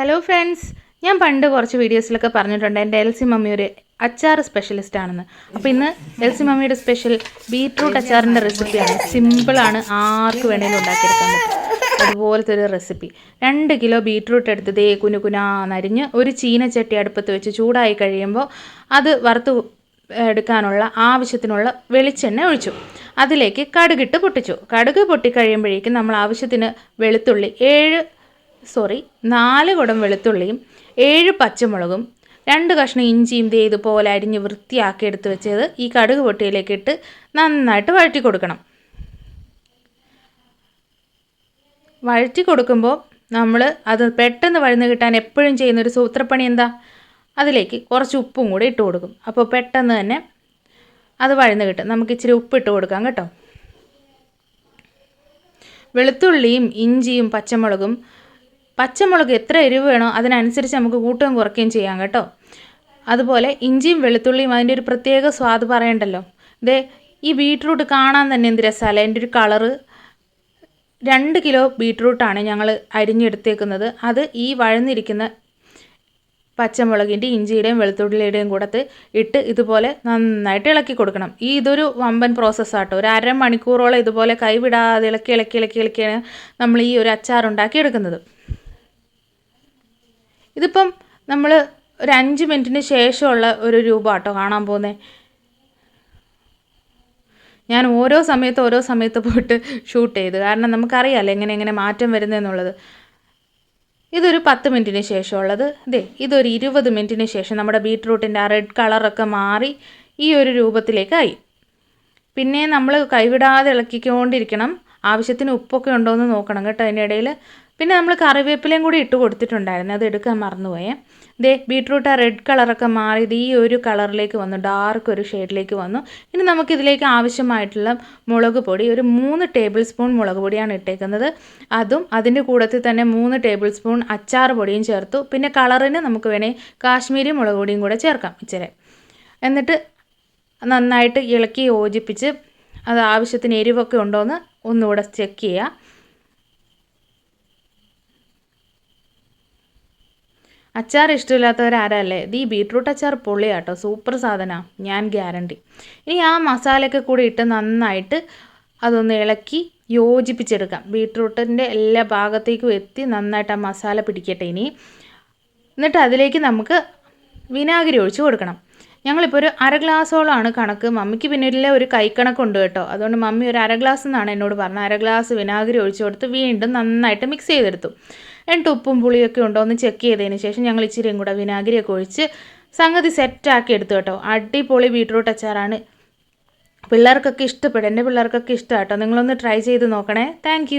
Hello friends ഞാൻ പണ്ട് കുറച്ച് വീഡിയോസിലൊക്കെ പറഞ്ഞിട്ടുണ്ട്. എന്റെ എൽസി മമ്മി ഒരു അച്ചാർ സ്പെഷ്യലിസ്റ്റ് ആണെന്ന്. അപ്പോൾ ഇന്ന് എൽസി മമ്മിയുടെ സ്പെഷ്യൽ ബീട്രൂട്ട് അച്ചാറിന്റെ റെസിപ്പിയാണ് സിമ്പിളാണ് ആർക്ക് വേണേലും ഉണ്ടാക്കിയെടുക്കാൻ പറ്റും. അതുപോലത്തെ ഒരു റെസിപ്പി രണ്ട് കിലോ ബീട്രൂട്ട് എടുത്ത് ദേ കുനാന്നരിഞ്ഞ് ഒരു ചീനച്ചട്ടി അടുപ്പത്ത് വെച്ച് ചൂടായി കഴിയുമ്പോൾ അത് വറുത്ത് എടുക്കാനുള്ള ആവശ്യത്തിനുള്ള വെളിച്ചെണ്ണ ഒഴിച്ചു. അതിലേക്ക് കടുകിട്ട് പൊട്ടിച്ചു. കടുക് പൊട്ടിക്കഴിയുമ്പോഴേക്കും നമ്മൾ ആവശ്യത്തിന് വെളുത്തുള്ളി ഏഴ് സോറി നാല് കുടം വെളുത്തുള്ളിയും ഏഴ് പച്ചമുളകും രണ്ട് കഷ്ണം ഇഞ്ചിയും ദേ ഇതുപോലെ അരിഞ്ഞ് വൃത്തിയാക്കി എടുത്ത് വെച്ചത് ഈ കടുക് പൊട്ടിയിലേക്ക് ഇട്ട് നന്നായിട്ട് വഴറ്റി കൊടുക്കണം. വഴറ്റി കൊടുക്കുമ്പോൾ നമ്മൾ അത് പെട്ടെന്ന് വഴന്ന് കിട്ടാൻ എപ്പോഴും ചെയ്യുന്നൊരു സൂത്രപ്പണി എന്താ? അതിലേക്ക് കുറച്ച് ഉപ്പും കൂടി ഇട്ട് കൊടുക്കും. അപ്പോൾ പെട്ടെന്ന് തന്നെ അത് വഴന്ന് കിട്ടും. നമുക്ക് ഇച്ചിരി ഉപ്പ് ഇട്ട് കൊടുക്കാം കേട്ടോ. വെളുത്തുള്ളിയും ഇഞ്ചിയും പച്ചമുളകും പച്ചമുളക് എത്ര എരിവ് വേണോ അതിനനുസരിച്ച് നമുക്ക് കൂട്ടുകയും കുറയ്ക്കുകയും ചെയ്യാം കേട്ടോ. അതുപോലെ ഇഞ്ചിയും വെളുത്തുള്ളിയും അതിന്റെ ഒരു പ്രത്യേക സ്വാദ് പറയണ്ടല്ലോ. ദേ ഈ ബീട്രൂട്ട് കാണാൻ തന്നെ എന്ത് രസമല്ലേ എന്റെ ഒരു കളറ്. രണ്ട് കിലോ ബീട്രൂട്ടാണ് ഞങ്ങൾ അരിഞ്ഞെടുത്തേക്കുന്നത്. അത് ഈ വഴന്നിരിക്കുന്ന പച്ചമുളകിന്റെ ഇഞ്ചിയുടെയും വെളുത്തുള്ളിയുടെയും കൂടത്ത് ഇട്ട് ഇതുപോലെ നന്നായിട്ട് ഇളക്കി കൊടുക്കണം. ഈ ഇതൊരു വമ്പൻ പ്രോസസ്സാട്ടോ ഒരു അരമണിക്കൂറോളം ഇതുപോലെ കൈവിടാതെ ഇളക്കി ഇളക്കി ഇളക്കി ഇളക്കിയാണ് നമ്മൾ ഈ ഒരു അച്ചാർ ഉണ്ടാക്കി എടുക്കുന്നത് ഇതിപ്പം നമ്മൾ ഒരു അഞ്ച് മിനിറ്റിന് ശേഷമുള്ള ഒരു രൂപ കേട്ടോ കാണാൻ പോകുന്നത് ഞാൻ ഓരോ സമയത്ത് ഓരോ സമയത്ത് പോയിട്ട് ഷൂട്ട് ചെയ്തു. കാരണം നമുക്കറിയാമല്ലോ എങ്ങനെ എങ്ങനെ മാറ്റം വരുന്നതെന്നുള്ളത് ഇതൊരു പത്ത് മിനിറ്റിന് ശേഷമുള്ളത്. ഇതേ ഇതൊരു ഇരുപത് മിനിറ്റിന് ശേഷം നമ്മുടെ ബീട്രൂട്ടിന്റെ ആ റെഡ് കളറൊക്കെ മാറി ഈ ഒരു രൂപത്തിലേക്കായി. പിന്നെ നമ്മൾ കൈവിടാതെ ഇളക്കിക്കൊണ്ടിരിക്കണം. ആവശ്യത്തിന് ഉപ്പൊക്കെ ഉണ്ടോ എന്ന് നോക്കണം കേട്ടോ അതിന്റെ ഇടയിൽ പിന്നെ നമ്മൾ കറിവേപ്പിലയും കൂടി ഇട്ട് കൊടുത്തിട്ടുണ്ടായിരുന്നു. അത് എടുക്കാൻ മറന്നുപോയേ. ദേ ബീട്രൂട്ട് ആ റെഡ് കളറൊക്കെ മാറി ഇത് ഈ ഒരു കളറിലേക്ക് വന്നു ഡാർക്ക് ഒരു ഷെയ്ഡിലേക്ക് വന്നു. ഇനി നമുക്കിതിലേക്ക് ആവശ്യമായിട്ടുള്ള മുളക് പൊടി ഒരു മൂന്ന് ടേബിൾ സ്പൂൺ മുളക് പൊടിയാണ് ഇട്ടേക്കുന്നത്. അതും അതിന്റെ കൂടത്തിൽ തന്നെ മൂന്ന് ടേബിൾ സ്പൂൺ അച്ചാർ പൊടിയും ചേർത്തു. പിന്നെ കളറിന് നമുക്ക് വേണേൽ കാശ്മീരി മുളക് പൊടിയും കൂടെ ചേർക്കാം ഇച്ചിരി. എന്നിട്ട് നന്നായിട്ട് ഇളക്കി യോജിപ്പിച്ച് അത് ആവശ്യത്തിന് എരിവൊക്കെ ഉണ്ടോയെന്ന് ഒന്നുകൂടെ ചെക്ക് ചെയ്യുക അച്ചാർ ഇഷ്ടമില്ലാത്തവരാരല്ലേ? ഈ ബീട്രൂട്ട് അച്ചാർ പൊള്ളിയാട്ടോ സൂപ്പർ സാധനമാണ് ഞാൻ ഗ്യാരണ്ടി. ഇനി ആ മസാലയൊക്കെ കൂടി ഇട്ട് നന്നായിട്ട് അതൊന്ന് ഇളക്കി യോജിപ്പിച്ചെടുക്കാം. ബീട്രൂട്ടിന്റെ എല്ലാ ഭാഗത്തേക്കും എത്തി നന്നായിട്ട് ആ മസാല പിടിക്കട്ടെ ഇനി. എന്നിട്ട് അതിലേക്ക് നമുക്ക് വിനാഗിരി ഒഴിച്ച് കൊടുക്കണം. ഞങ്ങളിപ്പോൾ ഒരു അര ഗ്ലാസോളമാണ് കണക്ക്. മമ്മിക്ക് പിന്നെ ഇല്ല ഒരു കൈക്കണക്കുണ്ട് കേട്ടോ. അതുകൊണ്ട് മമ്മി ഒരു അര ഗ്ലാസ് എന്നാണ് എന്നോട് പറഞ്ഞത്. അര ഗ്ലാസ് വിനാഗിരി ഒഴിച്ച് കൊടുത്ത് വീണ്ടും നന്നായിട്ട് മിക്സ് ചെയ്തെടുത്തു. എന്നിട്ട് ഉപ്പും പുളിയൊക്കെ ഉണ്ടോ എന്ന് ചെക്ക് ചെയ്തതിന് ശേഷം ഞങ്ങൾ ഇച്ചിരിയും കൂടെ വിനാഗിരിയൊക്കെ ഒഴിച്ച് സംഗതി സെറ്റാക്കി എടുത്തു കേട്ടോ. അടിപൊളി ബീട്രൂട്ട് അച്ചാറാണ്. പിള്ളേർക്കൊക്കെ ഇഷ്ടപ്പെടും. എന്റെ പിള്ളേർക്കൊക്കെ ഇഷ്ടമാണ് കേട്ടോ. നിങ്ങളൊന്ന് ട്രൈ ചെയ്ത് നോക്കണേ. താങ്ക്